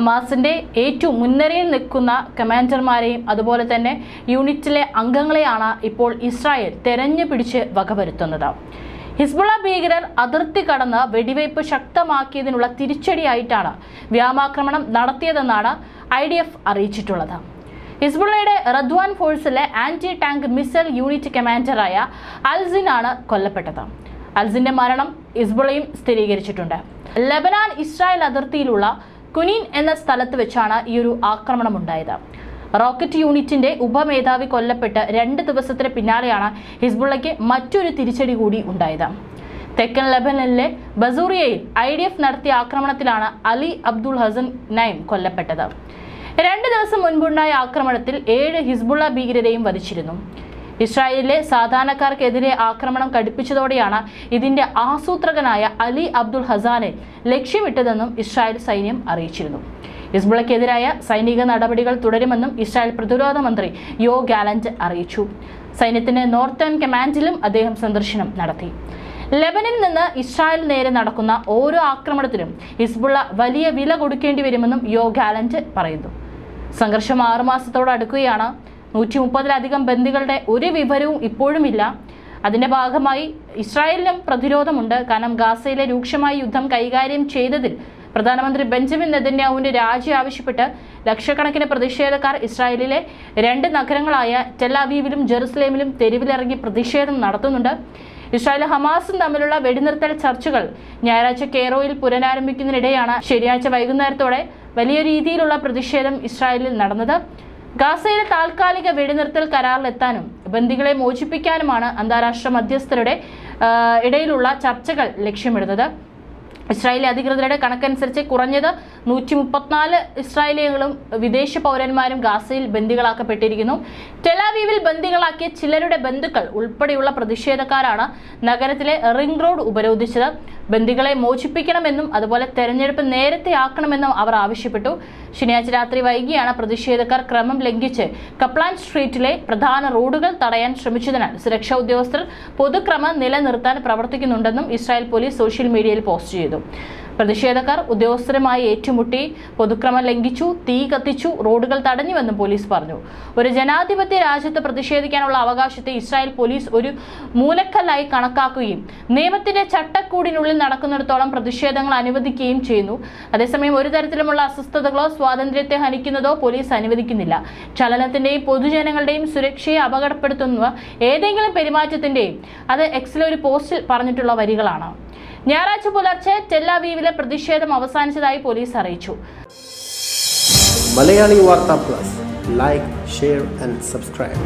ഹമാസിന്റെ ഏറ്റവും മുൻനിരയിൽ നിൽക്കുന്ന കമാൻഡർമാരെയും അതുപോലെ തന്നെ യൂണിറ്റിലെ അംഗങ്ങളെയാണ് ഇപ്പോൾ ഇസ്രായേൽ തെരഞ്ഞു പിടിച്ച് വകവരുത്തുന്നത്. ഹിസ്ബുള ഭീകരർ അതിർത്തി കടന്ന് വെടിവയ്പ് ശക്തമാക്കിയതിനുള്ള തിരിച്ചടിയായിട്ടാണ് വ്യോമാക്രമണം നടത്തിയതെന്നാണ് ഐ ഡി എഫ് അറിയിച്ചിട്ടുള്ളത്. ഹിസ്ബുള്ളയുടെ റദ്വാൻ ഫോഴ്സിലെ ആന്റി ടാങ്ക് മിസൈൽ യൂണിറ്റ് കമാൻഡറായ അൽസിനാണ് കൊല്ലപ്പെട്ടത്. അൽസിന്റെ മരണം ഹിസ്ബുളയും സ്ഥിരീകരിച്ചിട്ടുണ്ട്. ലബനാൻ ഇസ്രായേൽ അതിർത്തിയിലുള്ള കുനീൻ എന്ന സ്ഥലത്ത് വെച്ചാണ് ഈ ഒരു ആക്രമണം ഉണ്ടായത് റോക്കറ്റ് യൂണിറ്റിന്റെ ഉപമേധാവി കൊല്ലപ്പെട്ട് രണ്ട് ദിവസത്തിന് പിന്നാലെയാണ് ഹിസ്ബുള്ളയ്ക്ക് മറ്റൊരു തിരിച്ചടി കൂടി ഉണ്ടായത്. തെക്കൻ ലബനിലെ ബസൂറിയയിൽ ഐ ഡി എഫ് നടത്തിയ ആക്രമണത്തിലാണ് അലി അബ്ദുൾ ഹസൻ നൈം കൊല്ലപ്പെട്ടത്. രണ്ട് ദിവസം മുൻപുണ്ടായ ആക്രമണത്തിൽ ഏഴ് ഹിസ്ബുള്ള ഭീകരരെയും വധിച്ചിരുന്നു. ഇസ്രായേലിലെ സാധാരണക്കാർക്കെതിരെ ആക്രമണം കടുപ്പിച്ചതോടെയാണ് ഇതിന്റെ ആസൂത്രകനായ അലി അബ്ദുൾ ഹസാനെ ലക്ഷ്യമിട്ടതെന്നും ഇസ്രായേൽ സൈന്യം അറിയിച്ചിരുന്നു. ഹിസ്ബുളയ്ക്കെതിരായ സൈനിക നടപടികൾ തുടരുമെന്നും ഇസ്രായേൽ പ്രതിരോധ മന്ത്രി യോ ഗാലന്റ് അറിയിച്ചു. സൈന്യത്തിന്റെ നോർത്തേൺ കമാൻഡിലും അദ്ദേഹം സന്ദർശനം നടത്തി. ലെബനിൽ നിന്ന് ഇസ്രായേൽ നേരെ നടക്കുന്ന ഓരോ ആക്രമണത്തിലും ഹിസ്ബുള്ള വലിയ വില കൊടുക്കേണ്ടി വരുമെന്നും യോ ഗാലന്റ് പറയുന്നു. സംഘർഷം ആറുമാസത്തോട് അടുക്കുകയാണ്. നൂറ്റി മുപ്പതിലധികം ബന്ദികളുടെ ഒരു വിവരവും ഇപ്പോഴുമില്ല. അതിന്റെ ഭാഗമായി ഇസ്രായേലിനും പ്രതിരോധമുണ്ട്. കാരണം ഗാസയിലെ രൂക്ഷമായ യുദ്ധം കൈകാര്യം ചെയ്തതിൽ പ്രധാനമന്ത്രി ബെഞ്ചമിൻ നെതന്യാഹുവിന്റെ രാജി ആവശ്യപ്പെട്ട് ലക്ഷക്കണക്കിന് പ്രതിഷേധക്കാർ ഇസ്രായേലിലെ രണ്ട് നഗരങ്ങളായ ടെലാവീവിലും ജെറുസലേമിലും തെരുവിലിറങ്ങി പ്രതിഷേധം നടത്തുന്നുണ്ട്. ഇസ്രായേൽ ഹമാസും തമ്മിലുള്ള വെടിനിർത്തൽ ചർച്ചകൾ ഞായറാഴ്ച കേറോയിൽ പുനരാരംഭിക്കുന്നതിനിടെയാണ് ശനിയാഴ്ച വൈകുന്നേരത്തോടെ വലിയ രീതിയിലുള്ള പ്രതിഷേധം ഇസ്രായേലിൽ നടന്നത്. ഗാസയിലെ താൽക്കാലിക വെടിനിർത്തൽ കരാറിലെത്താനും ബന്ദികളെ മോചിപ്പിക്കാനുമാണ് അന്താരാഷ്ട്ര മധ്യസ്ഥരുടെ ഇടയിലുള്ള ചർച്ചകൾ ലക്ഷ്യമിടുന്നത്. ഇസ്രായേലി അധികൃതരുടെ കണക്കനുസരിച്ച് കുറഞ്ഞത് നൂറ്റി മുപ്പത്തിനാല് ഇസ്രായേലികളും വിദേശ പൗരന്മാരും ഗാസയിൽ ബന്ദികളാക്കപ്പെട്ടിരിക്കുന്നു. ടെലാവീവിൽ ബന്ദികളാക്കിയ ചിലരുടെ ബന്ധുക്കൾ ഉൾപ്പെടെയുള്ള പ്രതിഷേധക്കാരാണ് നഗരത്തിലെ റിംഗ് റോഡ് ഉപരോധിച്ചത്. ബന്ദികളെ മോചിപ്പിക്കണമെന്നും അതുപോലെ തെരഞ്ഞെടുപ്പ് നേരത്തെ ആക്കണമെന്നും അവർ ആവശ്യപ്പെട്ടു. ശനിയാഴ്ച രാത്രി വൈകിയാണ് പ്രതിഷേധക്കാർ ക്രമം ലംഘിച്ച് കപ്ലാൻ സ്ട്രീറ്റിലെ പ്രധാന റോഡുകൾ തടയാൻ ശ്രമിച്ചതിനാൽ സുരക്ഷാ ഉദ്യോഗസ്ഥർ പൊതുക്രമം നിലനിർത്താൻ പ്രവർത്തിക്കുന്നുണ്ടെന്നും ഇസ്രായേൽ പോലീസ് സോഷ്യൽ മീഡിയയിൽ പോസ്റ്റ് ചെയ്തു. പ്രതിഷേധക്കാർ ഉദ്യോഗസ്ഥരുമായി ഏറ്റുമുട്ടി പൊതുക്രമം ലംഘിച്ചു തീ കത്തിച്ചു റോഡുകൾ തടഞ്ഞുവെന്നും പോലീസ് പറഞ്ഞു. ഒരു ജനാധിപത്യ രാജ്യത്ത് പ്രതിഷേധിക്കാനുള്ള അവകാശത്തെ ഇസ്രായേൽ പോലീസ് ഒരു മൂലക്കല്ലായി കണക്കാക്കുകയും നിയമത്തിന്റെ ചട്ടക്കൂടിനുള്ളിൽ നടക്കുന്നിടത്തോളം പ്രതിഷേധങ്ങൾ അനുവദിക്കുകയും ചെയ്യുന്നു. അതേസമയം ഒരു തരത്തിലുമുള്ള അസ്വസ്ഥതകളോ സ്വാതന്ത്ര്യത്തെ ഹനിക്കുന്നതോ പോലീസ് അനുവദിക്കുന്നില്ല. ചലനത്തിന്റെയും പൊതുജനങ്ങളുടെയും സുരക്ഷയെ അപകടപ്പെടുത്തുന്ന ഏതെങ്കിലും പെരുമാറ്റത്തിന്റെയും അത് എക്സിലെ ഒരു പോസ്റ്റിൽ പറഞ്ഞിട്ടുള്ള വരികളാണ്. ഞായറാഴ്ച പുലർച്ചെ ടെല്ലാവീവിലെ പ്രതിഷേധം അവസാനിച്ചതായി പോലീസ് അറിയിച്ചു. Malayali Vartha plus. Like share and subscribe